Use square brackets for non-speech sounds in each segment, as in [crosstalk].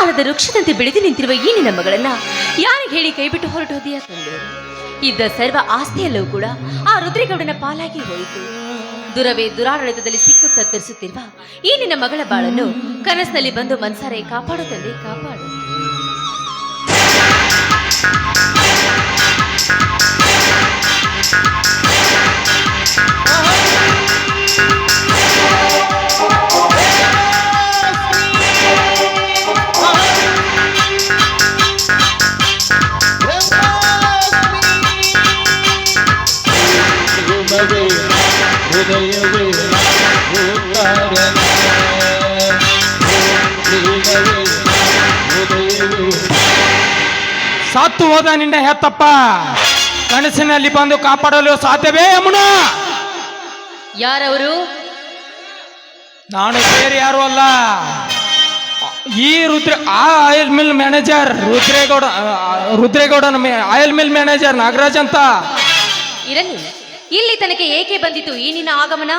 ಆಲದ ವೃಕ್ಷದಂತೆ ಬೆಳೆದು ನಿಂತಿರುವ ಈ ನಿನ್ನ ಮಗಳನ್ನ ಯಾರಿಗೆ ಹೇಳಿ ಕೈಬಿಟ್ಟು ಹೋದಿಯಾ ತಂದೆ? ಇದ್ದ ಸರ್ವ ಆಸ್ತಿಯಲ್ಲೂ ಕೂಡ ಆ ರುದ್ರೇಗೌಡನ ಪಾಲಾಗಿ ಹೋಯಿತು. ದುರವೇ ದುರಾಡಳಿತದಲ್ಲಿ ಸಿಕ್ಕು ತತ್ತರಿಸುತ್ತಿರುವ ಈ ನಿನ್ನ ಮಗಳ ಬಾಳನ್ನು ಕನಸಿನಲ್ಲಿ ಬಂದು ಮನ್ಸಾರೆ ಕಾಪಾಡು ತಂದೆ, ಕಾಪಾಡು. ಹೃದಯವೇ ಸತ್ತು ಹೋದ ನಿನ್ನ ಹೆತ್ತಪ್ಪ ಕನಸಿನಲ್ಲಿ ಬಂದು ಕಾಪಾಡಲು ಸಾಧ್ಯವೇ ಯಮುನ? ಯಾರವರು? ನಾನು ಬೇರೆ ಯಾರು ಅಲ್ಲ. ಈ ರುದ್ರ ಆ ಆಯಿಲ್ ಮಿಲ್ ಮ್ಯಾನೇಜರ್ ರುದ್ರೇಗೌಡ ರುದ್ರೇಗೌಡನ ಆಯಿಲ್ ಮಿಲ್ ಮ್ಯಾನೇಜರ್ ನಾಗರಾಜ್ ಅಂತ. ಇರಲಿ. ಇಲ್ಲಿ ತನಕ ಏಕೆ ಬಂದಿತು ಈ ನಿನ್ನ ಆಗಮನ?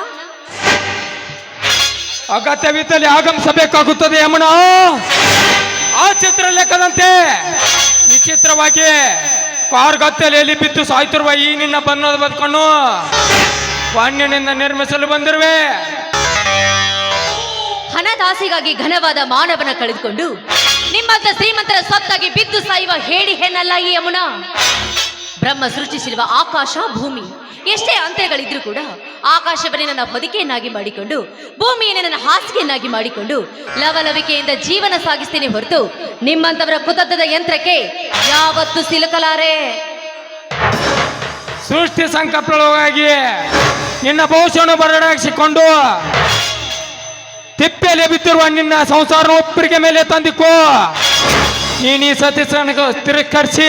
ಅಗತ್ಯವಿದ್ದಲ್ಲಿ ಆಗಮಿಸಬೇಕಾಗುತ್ತದೆ ಯಮುನ. ಆ ಚಿತ್ರ ಲೆಕ್ಕದಂತೆ ವಿಚಿತ್ರವಾಗಿ ಕಾರ್ಗತ್ತಲೆಯಲ್ಲಿ ಬಿದ್ದು ಸಾಯ್ತಿರುವ ಈ ನಿನ್ನ ಬಣ್ಣದ ಬದುಕನ್ನು ವಾಣ್ಯನಿಂದ ನಿರ್ಮಿಸಲು ಬಂದಿರುವೆ. ಹಣದಾಸಿಗಾಗಿ ಘನವಾದ ಮಾನವನ ಕಳೆದುಕೊಂಡು ನಿಮ್ಮಂತ ಶ್ರೀಮಂತರ ಸ್ವತ್ತಾಗಿ ಬಿದ್ದು ಸಾಯುವ ಹೇಡಿ ಹೆಣ್ಣಲ್ಲ ಈ ಯಮುನ. ಬ್ರಹ್ಮ ಸೃಷ್ಟಿಸಿರುವ ಆಕಾಶ ಭೂಮಿ. ಎಷ್ಟೇ ಅಂತರಗಳಿದ್ರೂ ಕೂಡ ಆಕಾಶವನ್ನೇ ನನ್ನ ಹೊದಿಕೆಯನ್ನಾಗಿ ಮಾಡಿಕೊಂಡು, ಭೂಮಿಯನ್ನೇ ನನ್ನ ಹಾಸಿಗೆಯನ್ನಾಗಿ ಮಾಡಿಕೊಂಡು, ಲವಲವಿಕೆಯಿಂದ ಜೀವನ ಸಾಗಿಸ್ತೇನೆ ಹೊರತು ನಿಮ್ಮಂತವರ ಕುತದ್ದದ ಯಂತ್ರಕ್ಕೆ ಯಾವತ್ತು ಸಿಲುಕಲಾರೆ. ಸೃಷ್ಟಿ ಸಂಕಲ್ಪವಾಗಿ ನಿನ್ನ ಭವಿಷ್ಯವನ್ನು ಬರಡಾಗಿಸಿಕೊಂಡು ತಿಪ್ಪೆಯಲ್ಲಿ ಬಿದ್ದಿರುವ ನಿನ್ನ ಸಂಸಾರ ಒಪ್ಪರಿಗೆ ಮೇಲೆ ತಂದಿಕೋ. ನೀನು ಈ ಸತಿ ತಿರಸ್ಕರಿಸಿ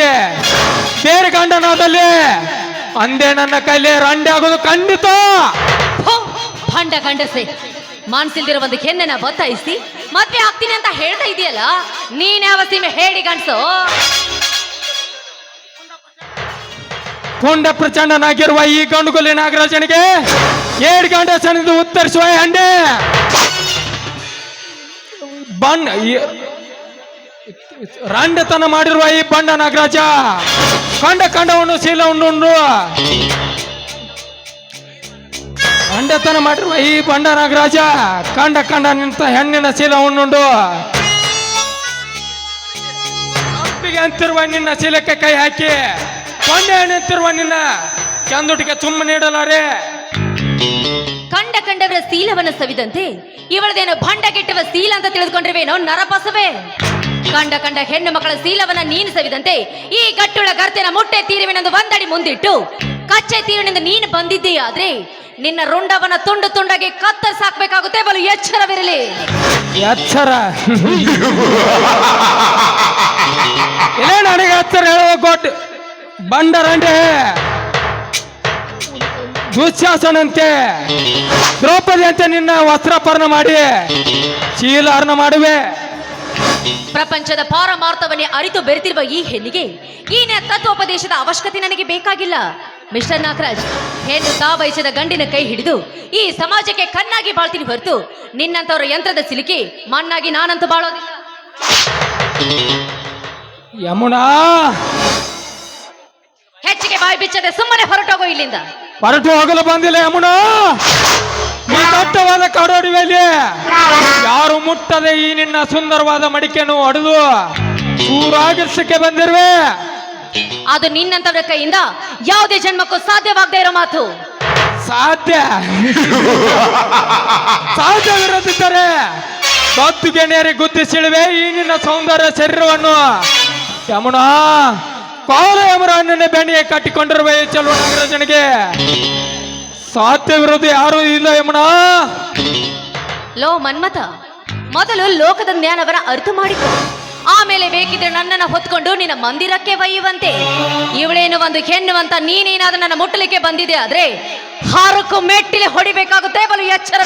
ಬೇರೆ ಗಂಡನಾದಲ್ಲಿ ಅಂದೇ ನನ್ನ ಕೈಲಿ ರಂಡೆ ಆಗೋದು ಖಂಡಿತ. ಭಂಡ ಗಂಡಸೆ ಮಾನ್ಸಿಲ್ದಿರೋ ಒಂದು ಹೆಣ್ಣನ್ನ ಬತ್ತಾಯಿಸಿ ಮದ್ವೆ ಆಗ್ತೀನಿ ಅಂತ ಹೇಳ್ತಾ ಇದೆಯಲ್ಲ ನೀನ್ಯಾವ ಸೀಮೆ ಹೇಳಿ ಗಂಡಸು? ಕೊಂಡ ಪ್ರಚಂಡನಾಗಿರುವ ಈ ಗಂಡುಗುಲಿ ನಾಗರಾಜನಿಗೆ ಏಡ್ ಗಂಡ ಸಣಿದು ಉತ್ತರಿಸುವ ಹಂಡೆ ಬಣ್ಣ ರಂಡತನ ಮಾಡಿರುವ ಈ ಬಂಡ ನಾಗರಾಜ. ಕಂಡ ಕಂಡವನು ಶೀಲ ಉಂಡು ಅಂಡತನ ಮಾಡಿರುವ ಈ ಬಂಡ ನಾಗರಾಜ ಕಂಡ ಕಂಡ ನಿಂತ ಹೆಣ್ಣಿನ ಶೀಲವನ್ನುಂಡು ತಪ್ಪಿಗೆ ಅಂತಿರುವ ನಿನ್ನ ಶೀಲಕ್ಕೆ ಕೈ ಹಾಕಿ ಕೊಂಡೆ ನಿಂತಿರುವ ನಿನ್ನ ಚಂದುಟಿಗೆ ತುಂಬ ನೀಡಲಾರೆ. ಕಂಡವರ ಸೀಲವನ್ನ ಸವಿದಂತೆ ಇವಳದೇನೋ ಭಂಡಗೆಟ್ಟವ ಸೀಲ ಅಂತ ತಿಳಿದುಕೊಂಡಿರುವೇನೋ ನರಪಸವೇ ಕಂಡ ಕಂಡ ಹೆಣ್ಣು ಮಕ್ಕಳ ಸೀಲವನ್ನ ನೀನು ಸವಿದಂತೆ ಈ ಗಟ್ಟುಳ ಕರ್ತಿನ ಮುಟ್ಟೆ ತೀರುವೆನೆಂದು ಒಂದಡಿ ಮುಂದಿಟ್ಟು ಕಚ್ಚೆ ತೀರಿನಿಂದ ನೀನು ಬಂದಿದ್ದೀಯಾದ್ರೆ ನಿನ್ನ ರುಂಡವನ್ನ ತುಂಡು ತುಂಡಾಗಿ ಕತ್ತರಿಸಾಕ್ಬೇಕಾಗುತ್ತೆ ಬಲು ಎಚ್ಚರವಿರಲಿ. ಎಚ್ಚರ. ನನಗೆ ಎಚ್ಚರ ದುಶ್ಯಾಸನಂತೆ ದ್ರೌಪದಿ ಅಂತೆ ನಿನ್ನ ವಸ್ತ್ರಾಪರಣ ಮಾಡಿ ಚೀಲಾರ್ಣ ಮಾಡುವೆ. ಪ್ರಪಂಚದ ಪಾರಮಾರ್ಥವನ್ನೇ ಅರಿತು ಬೆರೆತಿರುವ ಈ ಹೆಣ್ಣಿಗೆ ಈ ತತ್ವೋಪದೇಶದ ಅವಶ್ಯಕತೆ ನನಗೆ ಬೇಕಾಗಿಲ್ಲ. ಮಿಸ್ಟರ್ ನಾಗರಾಜ್ ಹೆಣ್ಣು ತಾ ಬಯಸಿದ ಗಂಡಿನ ಕೈ ಹಿಡಿದು ಈ ಸಮಾಜಕ್ಕೆ ಕಣ್ಣಾಗಿ ಬಾಳ್ತೀನಿ ಹೊರತು ನಿನ್ನಂತವರ ಯಂತ್ರದ ಸಿಲುಕಿ ಮಣ್ಣಾಗಿ ನಾನಂತೂ ಬಾಳೋದಿಲ್ಲ. ಯಮುನಾ! ಹೆಚ್ಚಿಗೆ ಬಾಯಿ ಬಿಚ್ಚದೆ ಸುಮ್ಮನೆ ಹೊರಟೋಗೋ ಇಲ್ಲಿಂದ. ಹೊರಟು ಹೋಗಲು ಬಂದಿಲ್ಲ ಯಮುನಾ. ಈ ದಟ್ಟವಾದ ಕಾಡೋಡಿವೆಯಲ್ಲಿ ಯಾರು ಮುಟ್ಟದೆ ಈ ನಿನ್ನ ಸುಂದರವಾದ ಮಡಿಕೆಯನ್ನು ಹೊಡೆದು ಊರಾಗಿರ್ಸಕ್ಕೆ ಬಂದಿರುವೆ. ಅದು ನಿನ್ನಂತವರ ಕೈಯಿಂದ ಯಾವುದೇ ಜನ್ಮಕ್ಕೂ ಸಾಧ್ಯವಾಗದೆ ಇರೋ ಮಾತು. ಸಾಧ್ಯ. ಸಾಧ್ಯವಿರದಿದ್ದರೆ ಬತ್ತು ಗೆಣೆಯರಿ ಗುದ್ದಿಸಿಳುವೆ ಈ ನಿನ್ನ ಸೌಂದರ್ಯ ಶರೀರವನ್ನು. ಯಮುನಾ ಕಾಲ ಯಮರನ್ನೇ ಬೆಣ್ಣಿಗೆ ಕಟ್ಟಿಕೊಂಡಿರುವ ಈ ಚಲೋ ನಾಗರಾಜನಿಗೆ ಸಾಧ್ಯವಿರೋದು ಯಾರು ಇಲ್ಲ ಯಮುನಾ. ಲೋ ಮನ್ಮಥ ಮೊದಲು ಲೋಕದ ಜ್ಞಾನವರ ಅರ್ಥ ಮಾಡಿಕೊ. ಆಮೇಲೆ ಬೇಕಿದ್ರೆ ನನ್ನನ್ನು ಹೊತ್ಕೊಂಡು ನಿನ್ನ ಮಂದಿರಕ್ಕೆ ಒಯ್ಯುವಂತೆ. ಇವಳೇನು ಒಂದು ಹೆಣ್ಣು ಅಂತ ನೀನೇನಾದ್ರೂ ನನ್ನ ಮುಟ್ಟಲಿಕ್ಕೆ ಬಂದಿದೆ ಆದ್ರೆ ಹಾರಕ್ಕೂ ಮೆಟ್ಟಿಲೆ ಹೊಡಿಬೇಕಾಗುತ್ತೆ ಬಲು ಎಚ್ಚರ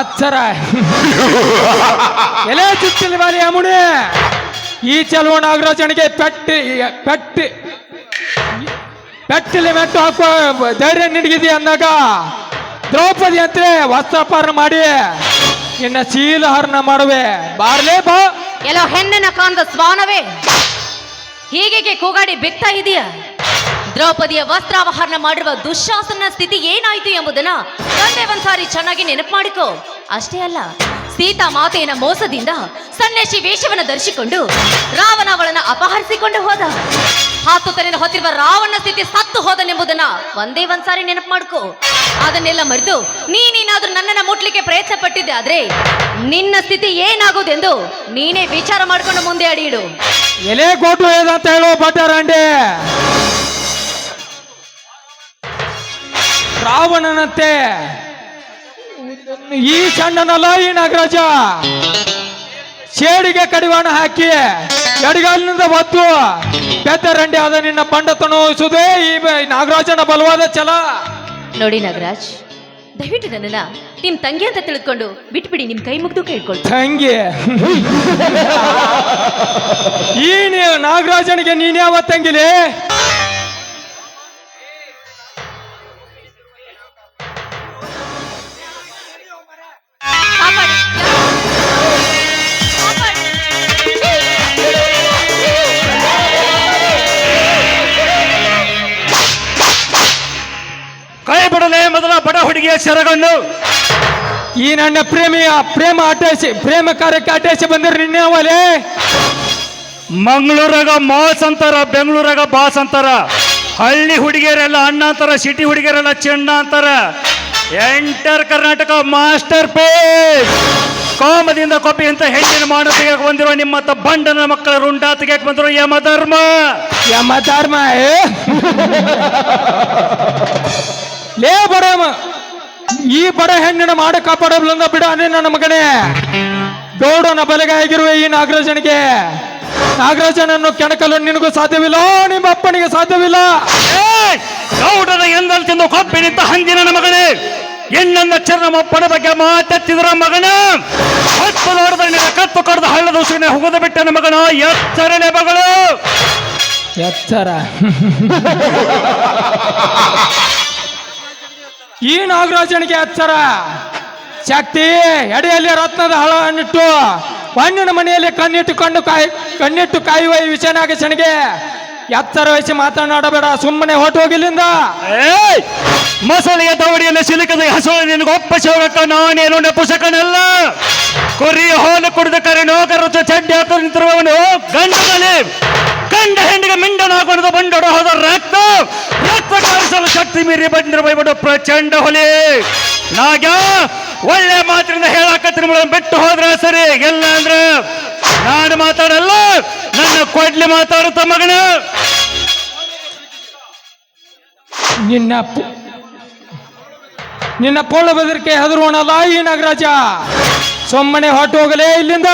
ಎಚ್ಚರ. ಎಲೆ ಚುಚ್ಚಲಿ ಬಾರಿ ಯಮುನಿ. ಈ ಚಲುವ ನಾಗರಾಜನಿಗೆ ಪೆಟ್ಟಿ ಪೆಟ್ಟಿ, ಪೆಟ್ಟಲಿ ಮೆಟ್ಟು ಹಾಕೋ ಧೈರ್ಯ ನಿಡಗಿದೆ ಅಂದಾಗ? ದ್ರೌಪದಿ ಅಂತೇ ವಸ್ತ್ರಪಾರಣ ಮಾಡಿ ಇನ್ನ ಚೀಲ ಹರಣ ಮಾಡುವೆ. ಬಾರ್ಲೇ ಬಾ. ಎಲ್ಲೋ ಹೆಣ್ಣಿನ ಕಾಂದ ಸ್ವಾನವೇ ಹೀಗೆ ಕೂಗಾಡಿ ಬಿಗ್ತಾ ಇದೆಯಾ? ದ್ರೌಪದಿಯ ವಸ್ತ್ರಾವಹರಣ ಮಾಡಿರುವ ದುಶಾಸನ ಸ್ಥಿತಿ ಏನಾಯ್ತು ಎಂಬುದನ್ನ ಒಂದೇ ಒಂದ್ಸಾರಿ ಚೆನ್ನಾಗಿ ನೆನಪು ಮಾಡಿಕೋ. ಅಷ್ಟೇ ಅಲ್ಲ ಸೀತಾ ಮಾತೆಯನ್ನ ಮೋಸದಿಂದ ಸನ್ಯಾಸಿ ವೇಷವನ್ನು ಧರಿಸಿಕೊಂಡು ರಾವಣ ಅವಳನ್ನ ಅಪಹರಿಸಿಕೊಂಡು ಹೋದ. ಹಾತುತನೆಯನ್ನು ಹೊತ್ತಿರುವ ರಾವಣ ಸ್ಥಿತಿ ಸತ್ತು ಹೋದನೆಂಬುದನ್ನ ಒಂದೇ ಒಂದ್ಸಾರಿ ನೆನಪು ಮಾಡ್ಕೋ. ಅದನ್ನೆಲ್ಲ ಮರೆತು ನೀನೇನಾದ್ರೂ ನನ್ನನ್ನ ಮುಟ್ಲಿಕ್ಕೆ ಪ್ರಯತ್ನ ಪಟ್ಟಿದ್ದೆ ಆದ್ರೆ ನಿನ್ನ ಸ್ಥಿತಿ ಏನಾಗೋದೆಂದು ನೀನೇ ವಿಚಾರ ಮಾಡ್ಕೊಂಡು ಮುಂದೆ ಅಡಿಯಿಡು ಎಲೆ ಕೊಟ್ಟು ಅಂತ ಹೇಳೋ ಬಟಾರಂಡೆ ರಾವಣನಂತೆ ಈ ಚಂಡನಲ್ಲ ಈ ನಾಗರಾಜ. ಶೇಡಿಗೆ ಕಡಿವಾಣ ಹಾಕಿ ಎಡಗಾಲಿನಿಂದ ಒತ್ತು ಬೆತ್ತರಂಡೆ ಆದ ನಿನ್ನ ಬಂಡತನ ಸುದೇ ಈ ನಾಗರಾಜನ ಬಲವಾದ ಚಲ ನೋಡಿ ನಾಗರಾಜ್ ದಯವಿಟ್ಟು ನನ್ನನ್ನ ನಿಮ್ ತಂಗಿ ಅಂತ ತಿಳ್ಕೊಂಡು ಬಿಟ್ಬಿಡಿ ನಿಮ್ ಕೈ ಮುಗ್ದು ಕೇಳ್ಕೊಳ್ತೀನಿ. ತಂಗಿ. ಈ ನಾಗರಾಜನಿಗೆ ನೀನ್ಯಾವ ತಂಗಿಲಿ? ಬಡ ಹುಡುಗಿಯ ಈ ನನ್ನ ಪ್ರೇಮಿಯ ಪ್ರೇಮ ಅಟೇಸಿ ಪ್ರೇಮ ಕಾರ್ಯಕ್ಕೆ ಅಟೇಸಿ ಬಂದ್ರೆ ನಿನ್ಯಾವಲೇ ಮಂಗಳೂರಾಗ ಮಾಸ್ ಅಂತಾರ ಬೆಂಗಳೂರಾಗ ಬಾಸ್ ಅಂತಾರ ಹಳ್ಳಿ ಹುಡುಗಿಯರೆಲ್ಲ ಅಣ್ಣ ಅಂತಾರ ಸಿಟಿ ಹುಡುಗಿಯರೆಲ್ಲ ಚೆಂಡ ಅಂತಾರ ಎಂಟರ್ ಕರ್ನಾಟಕ ಮಾಸ್ಟರ್ ಪೇಸ್. ಕಾಮದಿಂದ ಕೊಪ್ಪಿ ಅಂತ ಹೆಣ್ಣಿನ ಮಾಡ ತೆಗೆಯಕ್ಕೆ ಬಂದಿರೋ ನಿಮ್ಮ ಬಂಡನ ಮಕ್ಕಳ ರುಂಡ ತೆಗೆಯಕ್ಕೆ ಬಂದಿರೋ ಯಮ ಧರ್ಮ ಯಮ ಧರ್ಮ ಈ ಬಡ ಹೆಣ್ಣಿನ ಮಾಡ ಕಾಪಾಡಬಲ್ಲ ಬಿಡ ಅನೇ ನನ್ನ ಮಗನೇ. ಗೌಡನ ಬಲಗಾಗಿರುವ ಈ ನಾಗರಾಜನಿಗೆ. ನಾಗರಾಜನನ್ನು ಕೆಣಕಲು ನಿನಗೂ ಸಾಧ್ಯವಿಲ್ಲ ನಿಮ್ಮ ಅಪ್ಪನಿಗೆ ಸಾಧ್ಯವಿಲ್ಲ! ಗೌಡನ ಎಂದಲ್ಲಿ ತಿಂದು ಕೊಪ್ಪಿನಿಂದ ನಿಂತ ನನ್ನ ಮಗನೇ. ಎಣ್ಣನ್ನ ನಮ್ಮ ಅಪ್ಪನ ಬಗ್ಗೆ ಮಾತೆತ್ತಿದ್ರ ಮಗನ. ಹತ್ತು ನೋಡಿದ ನಿನ್ನ ಕತ್ತು ಕಡ್ದ ಹಳ್ಳದ ಉಸಿರಿನ ಹುಗದ ನನ್ನ ಮಗನ ಎಚ್ಚರನೆ ಮಗಳು. ಎಚ್ಚರ. [laughs] ಈ ನಾಗರಾಜನಿಗೆ ಹಚ್ಚರ ಶಕ್ತಿ, ಎಡೆಯಲ್ಲಿ ರತ್ನದ ಹಳವನ್ನಿಟ್ಟು, ಹಣ್ಣಿನ ಮನೆಯಲ್ಲಿ ಕಣ್ಣಿಟ್ಟುಕೊಂಡು ಕಾಯಿ, ಕಣ್ಣಿಟ್ಟು ಕಾಯುವ ಈ ವಿಷಯನಾಗಸನಿಗೆ ಎತ್ತರ ವಹಿಸಿ ಮಾತನಾಡಬೇಡ. ಸುಮ್ಮನೆ ಹೊಟ್ಟು ಹೋಗಿಲ್ಲಿಂದ! ಮಸಳೆಯ ದವಡಿಯಲ್ಲಿ ಸಿಲುಕದ ಹಸು ನಿನಗೊಪ್ಪ ಶಿವಕ ನಾನೇನು ನೆಪುಸಕನಲ್ಲ ಕುರಿ, ಹೋಲು ಕುಡಿದ ಕರೆ ನೋಕರ ಚಡ್ಡಿ ಹಾಕಿ ನಿಂತಿರುವವನು. ಗಂಡ ಹೆಣ್ಣಿಗೆ ಮಿಂಡನಾಗೊಂಡು ಬಂಡೋಡ ಹೋದ ರಕ್ತ. ರಕ್ತ ಕಾಯಿಸಲು ಶಕ್ತಿ ಮೀರಿ ಬಂದಿರ ಬೈಬಿಡು ಪ್ರಚಂಡ ಹೊಲಿ. ನಾಗ ಒಳ್ಳೆ ಮಾತಿನಿಂದ ಹೇಳಾಕತ್ತಿನ ಬಿಟ್ಟು ಹೋದ್ರೆ ಸರಿ. ಎಲ್ಲ ಅಂದ್ರೆ ನಾನು ಮಾತಾಡಲ್ಲ, ನನ್ನ ಕೊಡ್ಲಿ ಮಾತಾಡುತ್ತ ಮಗನ. ನಿನ್ನ ನಿನ್ನ ಪೋಳ ಬೆದರಿಕೆ ಹೆದರುವಣಲ್ಲ ಈ ನಾಗರಾಜ. ಸೊಮ್ಮನೆ ಹೊಟ್ಟು ಹೋಗಲೇ ಇಲ್ಲಿಂದ.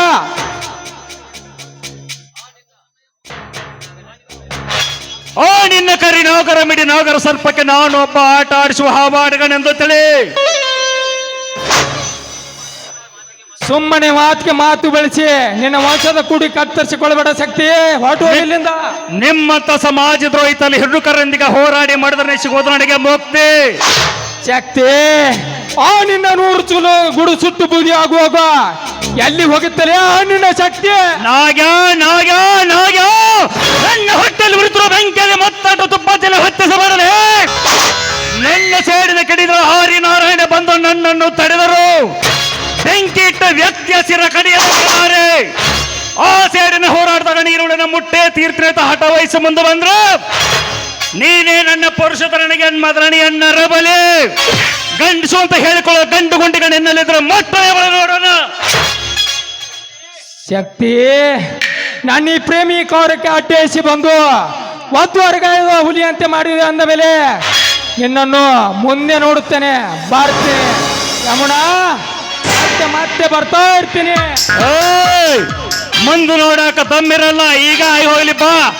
ನಿನ್ನ ಕರಿ ನಾಗರ ಮಿಡಿ ನಾಗರ ಸರ್ಪಕ್ಕೆ ನಾನು ಒಬ್ಬ ಆಟ ಆಡಿಸುವ ಹಾವಾಡಗನೆಂದು ತಿಳಿ. ಸುಮ್ಮನೆ ಮಾತಿಗೆ ಮಾತು ಬೆಳೆಸಿ ನಿನ್ನ ವಂಶದ ಕುಡಿ ಕತ್ತರಿಸಿಕೊಳ್ಳಬೇಡ ಶಕ್ತಿ. ಹೋಗು ಇಲ್ಲಿಂದ. ನಿಮ್ಮಂತ ಸಮಾಜ ದ್ರೋಹಿತಲ್ಲಿ ಹಿಡುಕರೊಂದಿಗೆ ಹೋರಾಡಿ ಮಾಡಿದ್ರೆ ಸಿಗೋದು ನನಗೆ ಮುಕ್ತಿ. ಶಕ್ತಿ. ಆ ನಿನ್ನ ನೂರು ಚುಲು ಗುಡು ಸುಟ್ಟು ಬೂದಿ ಆಗುವಾಗ ಎಲ್ಲಿ ಹೋಗುತ್ತಲೇ ಆ ನಿನ್ನ ಶಕ್ತಿ? ನಾಗ ನಾಗ ನಾಗ ನನ್ನ ಹೊಟ್ಟೆಯಲ್ಲಿ ಉರಿತಿರುವ ಬೆಂಕಿಯಲ್ಲಿ ಮತ್ತಾಟ ಹೊತ್ತಿಸಬಾರದೆ ನನ್ನ ಸೇಡಿನ ಕಡಿದ ಹಾರಿ ನಾರಾಯಣ ಬಂದು ನನ್ನನ್ನು ತಡೆದರು. ಬೆಂಕಿ ಇಟ್ಟ ವ್ಯಕ್ತಿಯ ಸಿರ ಕಡಿಯಲಾರೆ ಆ ಸೇಡಿನ ಹೋರಾಟದಾಗ ನೀರುಳಿನ ಮುಟ್ಟೆ ತೀರ್ಥೇತ ಹಠ ವಹಿಸಿ ಮುಂದೆ ಬಂದ್ರ. ನೀನೇ ನನ್ನ ಪುರುಷತರನಿಗೆ ಮದರಣಿ ಅನ್ನ ಬಲೆ. ಗಂಡಸು ಅಂತ ಹೇಳಿಕೊಳ್ಳೋ ಗಂಡು ಗುಂಡಿಗ ನಿನ್ನಲ್ಲಿದ್ರೆ ಮತ್ತೆ ನೋಡೋಣ. ಶಕ್ತಿ ನಾನು ಈ ಪ್ರೇಮಿ ಕೌರಕ್ಕೆ ಅಡ್ಡೇಸಿ ಬಂದು. ಒದ್ದು ಹುಲಿ ಅಂತೆ ಮಾಡಿದೆ ಅಂದ ಮೇಲೆ ನಿನ್ನನ್ನು ಮುಂದೆ ನೋಡುತ್ತೇನೆ. ಬರ್ತೀನಿ. ಯಮುನಾ, ಮತ್ತೆ ಮತ್ತೆ ಬರ್ತಾ ಇರ್ತೀನಿ. ಏಯ್! ಮುಂದೆ ನೋಡಾಕ ತಮ್ಮಿರಲ್ಲ ಈಗ ಆಗಿ ಹೋಗ್ಲಿ ಬಾ.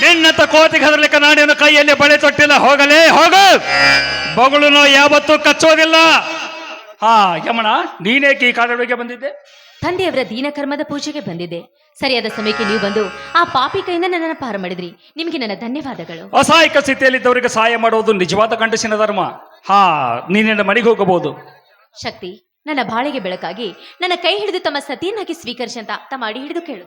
ನಿನ್ನತ್ತ ಕೋತಿಗೆ ಹದರ್ಲಿಕ್ಕೆ ನಾಡಿನ ಕೈಯಲ್ಲಿ ಬಳೆ ತೊಟ್ಟಿಲ್ಲ, ಹೋಗಲೇ, ಹೋಗು. ಬೊಗಳು ಯಾವತ್ತೂ ಕಚ್ಚೋದಿಲ್ಲ ಹಾ ಯಮಣ ನೀನೇಕೆ ಈ ಕಾಡೊಳಗೆ ಬಂದಿದ್ದೆ? ತಂದೆಯವರ ದೀನಕರ್ಮದ ಪೂಜೆಗೆ ಬಂದಿದೆ. ಸರಿಯಾದ ಸಮಯಕ್ಕೆ ನೀವು ಬಂದು ಆ ಪಾಪಿ ಕೈಯಿಂದ ನನ್ನನ್ನು ಪಾರು ಮಾಡಿದ್ರಿ. ನಿಮಗೆ ನನ್ನ ಧನ್ಯವಾದಗಳು. ಅಸಹಾಯಕ ಸ್ಥಿತಿಯಲ್ಲಿದ್ದವರಿಗೆ ಸಹಾಯ ಮಾಡುವುದು ನಿಜವಾದ ಗಂಡಸಿನ ಧರ್ಮ. ಹಾ ನೀನೆ ಮನೆಗೆ ಹೋಗಬಹುದು. ಶಕ್ತಿ ನನ್ನ ಬಾಳಿಗೆ ಬೆಳಕಾಗಿ ನನ್ನ ಕೈ ಹಿಡಿದು ತಮ್ಮ ಸತಿಯನ್ನಾಗಿ ಸ್ವೀಕರಿಸಿ ಅಂತ ತಮ್ಮ ಅಡಿ ಹಿಡಿದು ಕೇಳು.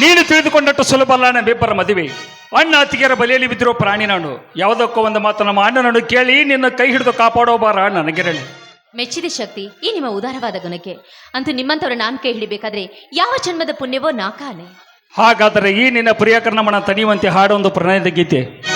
ನೀನು ತಿಳಿದುಕೊಂಡಟ್ಟು ಸುಲಭ ಅಲ್ಲ ನಮ್ಮಿಬ್ಬರ ಮದುವೆ. ಅಣ್ಣ ಅತ್ತಿಗೆಯರ ಬಲಿಯಲ್ಲಿ ಬಿದ್ದಿರೋ ಪ್ರಾಣಿ ನಾನು. ಯಾವುದಕ್ಕೋ ಒಂದು ಮಾತು ನಮ್ಮ ಅಣ್ಣನನ್ನು ಕೇಳಿ ನಿನ್ನ ಕೈ ಹಿಡಿದು ಕಾಪಾಡೋ ಬಾರ ನನಗಿರಲಿ. ಮೆಚ್ಚಿದೆ ಶಕ್ತಿ ಈ ನಿಮ್ಮ ಉದಾರವಾದ ಗುಣಕ್ಕೆ. ಅಂತೂ ನಿಮ್ಮಂತವ್ರ ನಾನ್ಕೆ ಹಿಡಿಬೇಕಾದ್ರೆ ಯಾವ ಜನ್ಮದ ಪುಣ್ಯವೋ ನಾಕಾನೆ ಹಾಗಾದ್ರೆ ಈ ನಿನ್ನ ಪ್ರಿಯಕರ್ಣಮನ ತಣಿಯುವಂತೆ ಹಾಡೊಂದು ಪ್ರಣಯದ ಗೀತೆ.